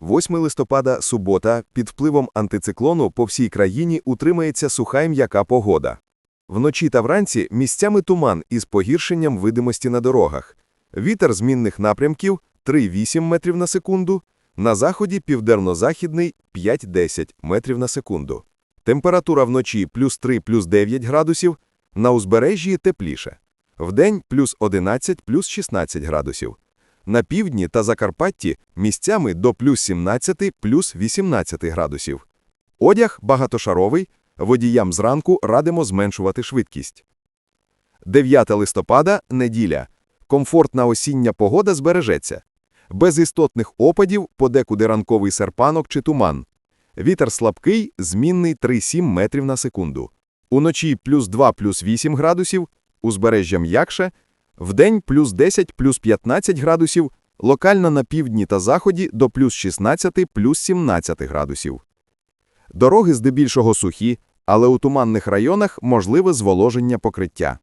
8 листопада, субота, під впливом антициклону по всій країні утримається суха й м'яка погода. Вночі та вранці місцями туман із погіршенням видимості на дорогах. Вітер змінних напрямків 3-8 метрів на секунду, на заході південно-західний 5-10 метрів на секунду. Температура вночі плюс 3, плюс 9 градусів, на узбережжі тепліше. Вдень плюс 11, плюс 16 градусів. На півдні та Закарпатті місцями до плюс 17, плюс 18 градусів. Одяг багатошаровий, водіям зранку радимо зменшувати швидкість. 9 листопада – неділя. Комфортна осіння погода збережеться. Без істотних опадів, подекуди ранковий серпанок чи туман. Вітер слабкий, змінний 3-7 метрів на секунду. Уночі плюс 2, плюс 8 градусів, узбережжя м'якше, вдень плюс 10, плюс 15 градусів, локально на півдні та заході до плюс 16, плюс 17 градусів. Дороги здебільшого сухі, але у туманних районах можливе зволоження покриття.